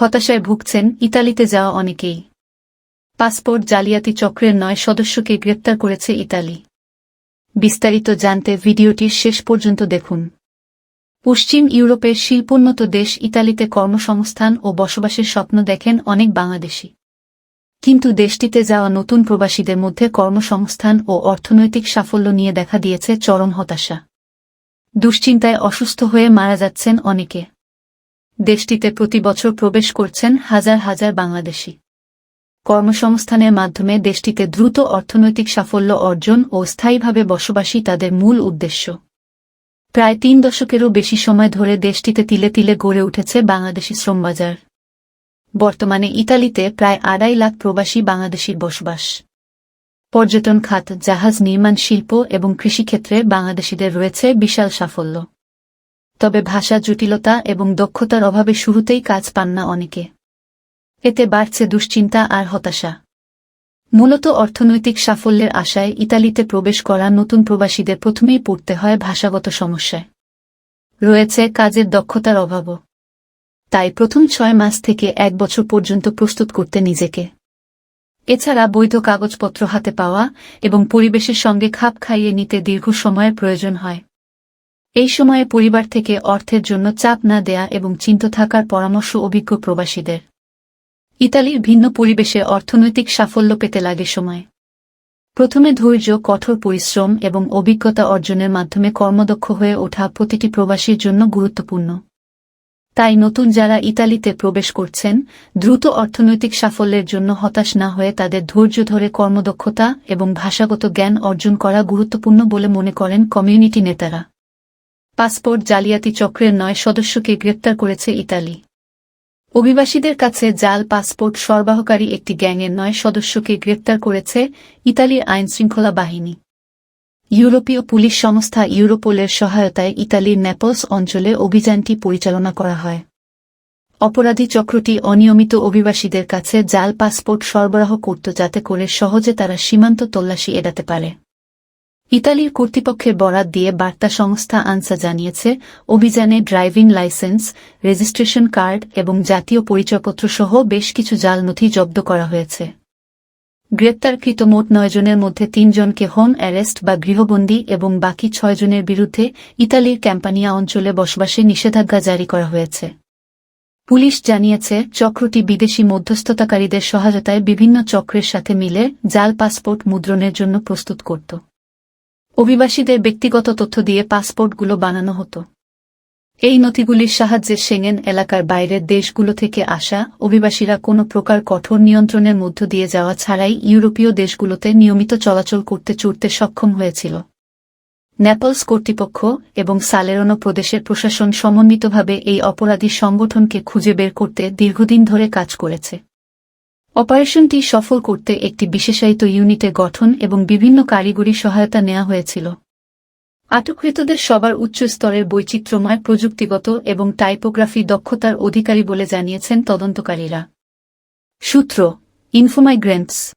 হতাশায় ভুগছেন ইতালিতে যাওয়া অনেকেই। পাসপোর্ট জালিয়াতি চক্রের নয় সদস্যকে গ্রেপ্তার করেছে ইতালি। বিস্তারিত জানতে ভিডিওটির শেষ পর্যন্ত দেখুন। পশ্চিম ইউরোপের শিল্পোন্নত দেশ ইতালিতে কর্মসংস্থান ও বসবাসের স্বপ্ন দেখেন অনেক বাংলাদেশি। কিন্তু দেশটিতে যাওয়া নতুন প্রবাসীদের মধ্যে কর্মসংস্থান ও অর্থনৈতিক সাফল্য নিয়ে দেখা দিয়েছে চরম হতাশা। দুশ্চিন্তায় অসুস্থ হয়ে মারা যাচ্ছেন অনেকে। দেশটিতে প্রতি বছর প্রবেশ করছেন হাজার হাজার বাংলাদেশি। কর্মসংস্থানের মাধ্যমে দেশটিতে দ্রুত অর্থনৈতিক সাফল্য অর্জন ও স্থায়ীভাবে বসবাসী তাদের মূল উদ্দেশ্য। প্রায় তিন দশকেরও বেশি সময় ধরে দেশটিতে তিলে তিলে গড়ে উঠেছে বাংলাদেশি শ্রমবাজার। বর্তমানে ইতালিতে প্রায় আড়াই লাখ প্রবাসী বাংলাদেশির বসবাস। পর্যটন খাত, জাহাজ নির্মাণ শিল্প এবং কৃষিক্ষেত্রে বাংলাদেশিদের রয়েছে বিশাল সাফল্য। তবে ভাষা জটিলতা এবং দক্ষতার অভাবে শুরুতেই কাজ পান না অনেকে। এতে বাড়ছে দুশ্চিন্তা আর হতাশা। মূলত অর্থনৈতিক সাফল্যের আশায় ইতালিতে প্রবেশ করা নতুন প্রবাসীদের প্রথমেই পড়তে হয় ভাষাগত সমস্যায়। রয়েছে কাজের দক্ষতার অভাবও। তাই প্রথম ছয় মাস থেকে এক বছর পর্যন্ত প্রস্তুত করতে নিজেকে। এছাড়া বৈধ কাগজপত্র হাতে পাওয়া এবং পরিবেশের সঙ্গে খাপ খাইয়ে নিতে দীর্ঘ সময়ের প্রয়োজন হয়। এই সময়ে পরিবার থেকে অর্থের জন্য চাপ না দেয়া এবং চিন্ত থাকার পরামর্শ অভিজ্ঞ প্রবাসীদের। ইতালির ভিন্ন পরিবেশে অর্থনৈতিক সাফল্য পেতে লাগে সময়। প্রথমে ধৈর্য, কঠোর পরিশ্রম এবং অভিজ্ঞতা অর্জনের মাধ্যমে কর্মদক্ষ হয়ে ওঠা প্রতিটি প্রবাসীর জন্য গুরুত্বপূর্ণ। তাই নতুন যারা ইতালিতে প্রবেশ করছেন, দ্রুত অর্থনৈতিক সাফল্যের জন্য হতাশ না হয়ে তাদের ধৈর্য ধরে কর্মদক্ষতা এবং ভাষাগত জ্ঞান অর্জন করা গুরুত্বপূর্ণ বলে মনে করেন কমিউনিটি নেতারা। পাসপোর্ট জালিয়াতি চক্রের নয় সদস্যকে গ্রেপ্তার করেছে ইতালি। অভিবাসীদের কাছে জাল পাসপোর্ট সরবরাহকারী একটি গ্যাংয়ের নয় সদস্যকে গ্রেপ্তার করেছে ইতালির আইনশৃঙ্খলা বাহিনী। ইউরোপীয় পুলিশ সংস্থা ইউরোপোলের সহায়তায় ইতালির নেপলস অঞ্চলে অভিযানটি পরিচালনা করা হয়। অপরাধী চক্রটি অনিয়মিত অভিবাসীদের কাছে জাল পাসপোর্ট সরবরাহ করত যাতে করে সহজে তারা সীমান্ত তল্লাশি এড়াতে পারে। ইতালির কর্তৃপক্ষের বরাত দিয়ে বার্তা সংস্থা আনসা জানিয়েছে, অভিযানে ড্রাইভিং লাইসেন্স, রেজিস্ট্রেশন কার্ড এবং জাতীয় পরিচয়পত্র সহ বেশ কিছু জাল নথি জব্দ করা হয়েছে। গ্রেপ্তারকৃত মোট নয়জনের মধ্যে তিনজনকে হোম অ্যারেস্ট বা গৃহবন্দী এবং বাকি ছয়জনের বিরুদ্ধে ইতালির ক্যাম্পানিয়া অঞ্চলে বসবাসে নিষেধাজ্ঞা জারি করা হয়েছে। পুলিশ জানিয়েছে, চক্রটি বিদেশি মধ্যস্থতাকারীদের সহায়তায় বিভিন্ন চক্রের সাথে মিলে জাল, পাসপোর্ট, মুদ্রণের জন্য প্রস্তুত করত। অভিবাসীদের ব্যক্তিগত তথ্য দিয়ে পাসপোর্টগুলো বানানো হতো। এই নথিগুলির সাহায্যে সেঙ্গেন এলাকার বাইরের দেশগুলো থেকে আসা অভিবাসীরা কোনো প্রকার কঠোর নিয়ন্ত্রণের মধ্য দিয়ে যাওয়া ছাড়াই ইউরোপীয় দেশগুলোতে নিয়মিত চলাচল করতে চড়তে সক্ষম হয়েছিল। নেপলস কর্তৃপক্ষ এবং সালেরনো প্রদেশের প্রশাসন সমন্বিতভাবে এই অপরাধী সংগঠনকে খুঁজে বের করতে দীর্ঘদিন ধরে কাজ করেছে। অপারেশনটি সফল করতে একটি বিশেষায়িত ইউনিটে গঠন এবং বিভিন্ন কারিগরি সহায়তা নেওয়া হয়েছিল। আটককৃতদের সবার উচ্চ স্তরের বৈচিত্র্যময়, প্রযুক্তিগত এবং টাইপোগ্রাফি দক্ষতার অধিকারী বলে জানিয়েছেন তদন্তকারীরা। সূত্র, ইনফোমাইগ্রেন্টস।